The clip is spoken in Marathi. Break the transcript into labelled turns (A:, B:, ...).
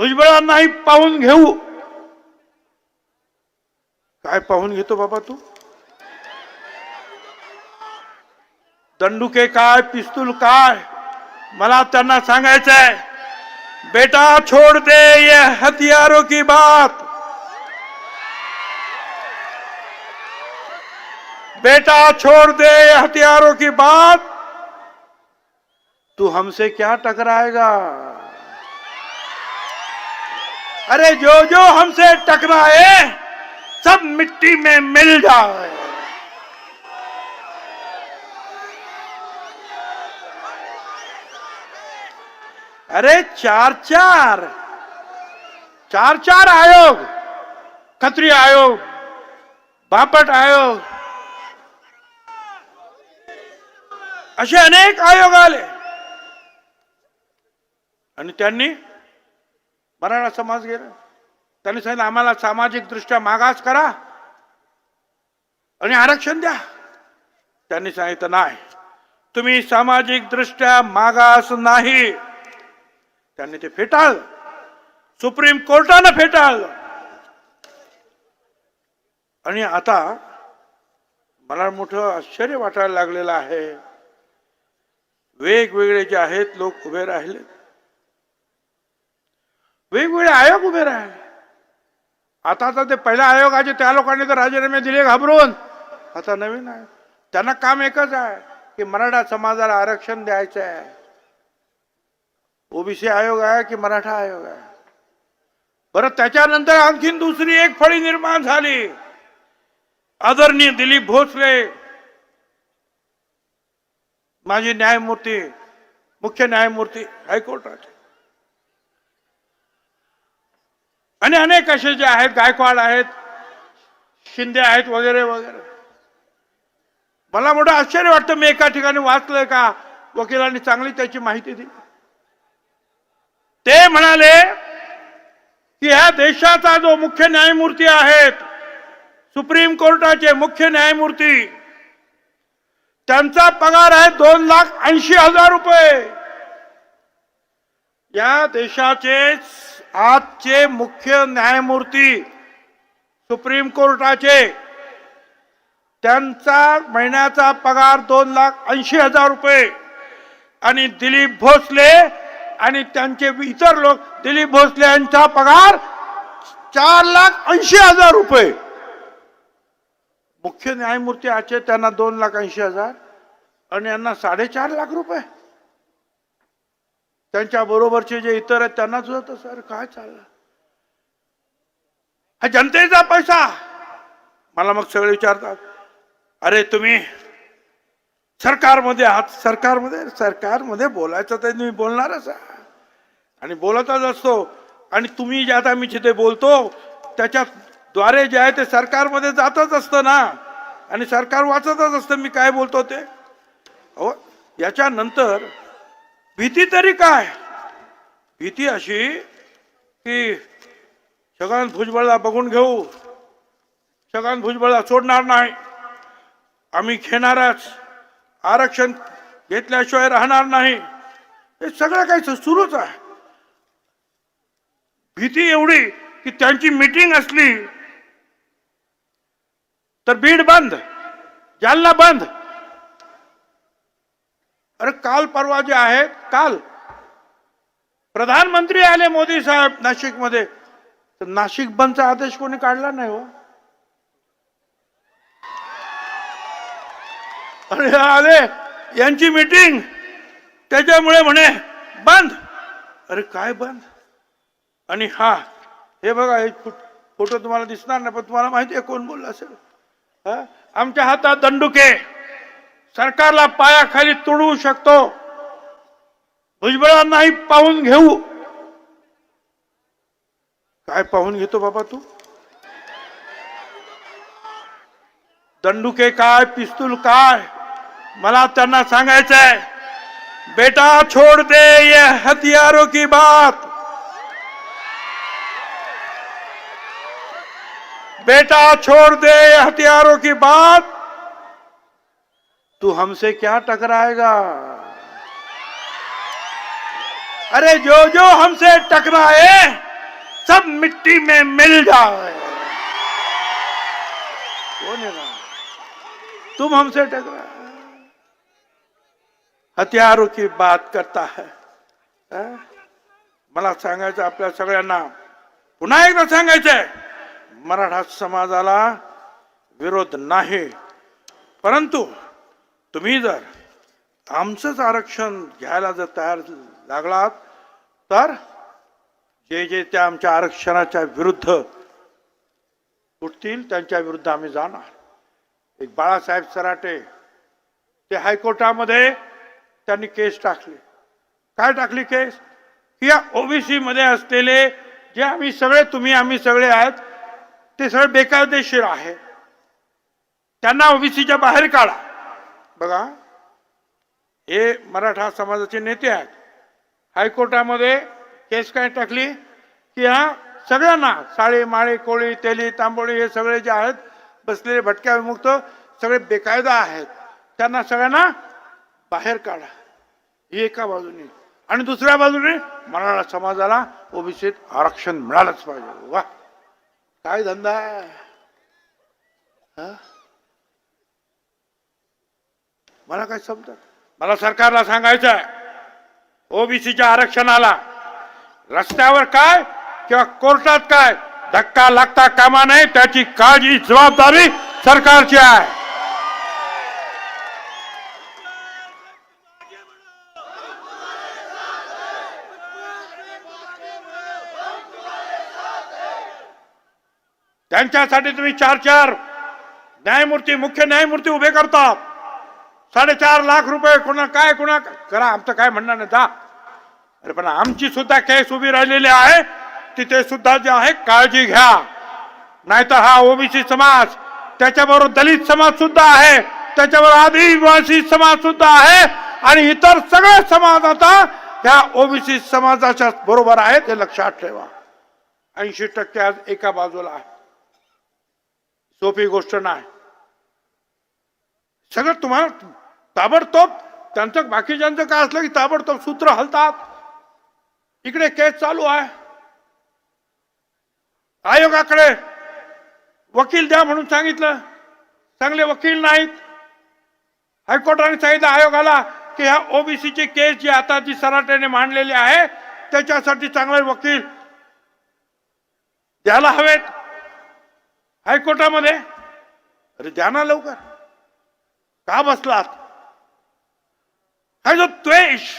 A: भुजबळांनाही पाहून घेऊ। काय पाहून घेतो बाबा तू? दंडुके काय, पिस्तूल काय? मला त्यांना सांगायचंय, बेटा छोड़ दे ये हथियारों की बात। बेटा छोड़ दे हथियारों की बात। तू हमसे क्या टकराएगा? अरे जो जो हमसे टकराए, सब मिट्टी में मिल जाए। अरे चार चार चार चार आयोग, खत्री आयोग, बापट आयोग। असे अनेक आयोग आले आणि त्यांनी मराठा समाज गेला. त्यांनी सांगितलं आम्हाला सामाजिकदृष्ट्या मागास करा आणि आरक्षण द्या. त्यांनी सांगितलं नाही तुम्ही सामाजिकदृष्ट्या मागास नाही. त्यांनी ते फेटाळलं. सुप्रीम कोर्टानं फेटाळलं. आणि आता मला मोठं आश्चर्य वाटायला लागलेलं आहे. वेगवेगळे जे आहेत लोक उभे राहिले. वेगवेगळे आयोग उभे राहिले. आता आता ते पहिल्या आयोगाचे त्या लोकांनी तर राजीनामे दिले घाबरून. आता नवीन आहे त्यांना काम एकच आहे की मराठा समाजाला आरक्षण द्यायचं आहे. ओबीसी आयोग आहे की मराठा आयोग आहे? बरं त्याच्यानंतर आणखीन दुसरी एक फळी निर्माण झाली. आदरणीय दिलीप भोसले माजी न्यायमूर्ती मुख्य न्यायमूर्ती हायकोर्टाचे. आणि अनेक असे जे आहेत गायकवाड आहेत शिंदे आहेत वगैरे वगैरे. मला मोठं आश्चर्य वाटतं मी एका ठिकाणी वाचलंय का वकिलांनी चांगली त्याची माहिती दिली. ते म्हणाले की ह्या देशाचा जो मुख्य न्यायमूर्ती आहेत सुप्रीम कोर्टाचे मुख्य न्यायमूर्ती त्यांचा पगार आहे दोन लाख ऐंशी हजार रुपये. या देशाचे आजचे मुख्य न्यायमूर्ती सुप्रीम कोर्टाचे त्यांचा महिन्याचा पगार दोन लाख ऐंशी हजार रुपये. आणि दिलीप भोसले आणि त्यांचे इतर लोक दिलीप भोसले यांचा पगार चार लाख ऐंशी हजार रुपये. मुख्य न्यायमूर्ती आजचे त्यांना दोन लाख ऐंशी हजार आणि यांना साडेचार लाख रुपये. त्यांच्या बरोबरचे जे इतर आहेत त्यांना सुद्धा तसं अरे काय चाललं? हा जनतेचा पैसा. मला मग सगळे विचारतात अरे तुम्ही सरकारमध्ये आहात सरकारमध्ये सरकारमध्ये बोलायचं तर तुम्ही बोलणारच आणि बोलतच असतो. आणि तुम्ही जे आता मी जिथे बोलतो त्याच्या द्वारे जे आहे ते सरकारमध्ये जातच असतं ना. आणि सरकार वाचतच असतं मी काय बोलतो ते. हो याच्यानंतर भीती तरी काय? भीती अशी की छगन भुजबळला बघून घेऊ. छगन भुजबळला सोडणार नाही. आम्ही घेणारच. आरक्षण घेतल्याशिवाय राहणार नाही. हे सगळं काही सुरूच आहे. भीती एवढी की त्यांची मीटिंग असली तर बीड बंद जालना बंद. अरे काल परवा जे आहे काल. प्रधानमंत्री आले मोदी साहेब नाशिकमध्ये तर नाशिक बंदचा आदेश कोणी काढला नाही हो? अरे आले यांची मीटिंग. त्याच्यामुळे म्हणे बंद. अरे काय बंद? आणि हा हे बघा हे फोटो तुम्हाला दिसणार नाही पण तुम्हाला माहिती आहे कोण बोलला असेल? हा? आमच्या हातात दंडुके. सरकारला पायाखाली तुडवू शकतो. भुजबळांनाही पाहून घेऊ. काय पाहून घेतो बाबा तू? दंडुके काय पिस्तूल काय? मला त्यांना सांगायचंय बेटा छोड़ दे ये हथियारों की बात. बेटा छोड़ दे ये हथियारों की बात. तू हमसे क्या टकराएगा? अरे जो जो हमसे टकराए, सब मिट्टी में मिल जाए। कौन है तुम हमसे टकरा हथियारों की बात करता है? मला सांगायचं आपल्या सगळ्यांना पुन्हा एकदा सांगायचंय मराठा समाजाला विरोध नाही. परंतु तुम्ही जर आमचंच आरक्षण घ्यायला जर तयार लागलात तर जे जे त्या आमच्या आरक्षणाच्या विरुद्ध उठतील त्यांच्या विरुद्ध आम्ही जाणार. एक बाळासाहेब सराटे ते हायकोर्टामध्ये त्यांनी केस टाकली. काय टाकली केस? की या ओबीसी मध्ये असलेले जे आम्ही सगळे तुम्ही आम्ही सगळे आहेत ते सगळे बेकायदेशीर आहे त्यांना ओबीसीच्या बाहेर काढा. बघा हे मराठा समाजाचे नेते आहेत. हायकोर्टामध्ये केस काय टाकली? की हा सगळ्यांना साळे माळे कोळी तेली तांबोळी हे सगळे जे आहेत बसलेले भटक्या विमुक्त सगळे बेकायदा आहेत. त्यांना सगळ्यांना बाहेर काढा. ही एका बाजूने. आणि दुसऱ्या बाजूने मराठा समाजाला ओबीसीत आरक्षण मिळालंच पाहिजे. वा काय धंदा आहे? हा? मला काय समजत? मला सरकारला सांगायचं आहे ओबीसीच्या आरक्षणाला. रस्त्यावर काय किंवा कोर्टात काय धक्का लागता कामा नाही त्याची काळजी जबाबदारी सरकारची आहे. त्यांच्यासाठी तुम्ही चार चार न्यायमूर्ती मुख्य न्यायमूर्ती उभे करतात साडेचार लाख रुपये कोणा काय कोणा करा आमचं काय म्हणणार नाही जा. अरे पण आमची सुद्धा केस उभी राहिलेली आहे. तिथे सुद्धा जे आहे काळजी घ्या. नाहीतर हा ओबीसी समाज त्याच्याबरोबर दलित समाज सुद्धा आहे. त्याच्याबरोबर आदिवासी समाज सुद्धा आहे. आणि इतर सगळे समाज आता त्या ओबीसी समाजाच्या बरोबर आहेत हे लक्षात ठेवा. ऐंशी टक्के आज एका बाजूला आहे. सोपी गोष्ट नाही. सगळं तुम्हाला ताबडतोब त्यांचं बाकीच्यांचं काय असलं की ताबडतोब सूत्र हलतात. इकडे केस चालू आहे. आयोगाकडे वकील द्या म्हणून सांगितलं. चांगले वकील नाहीत. हायकोर्टाने सांगितलं आयोगाला की ह्या ओबीसीची केस जी आता जी सराट्याने मांडलेली आहे त्याच्यासाठी चांगले वकील द्यायला हवेत. हायकोर्टामध्ये? अरे द्या ना लवकर. का बसलात? हा जो द्वेष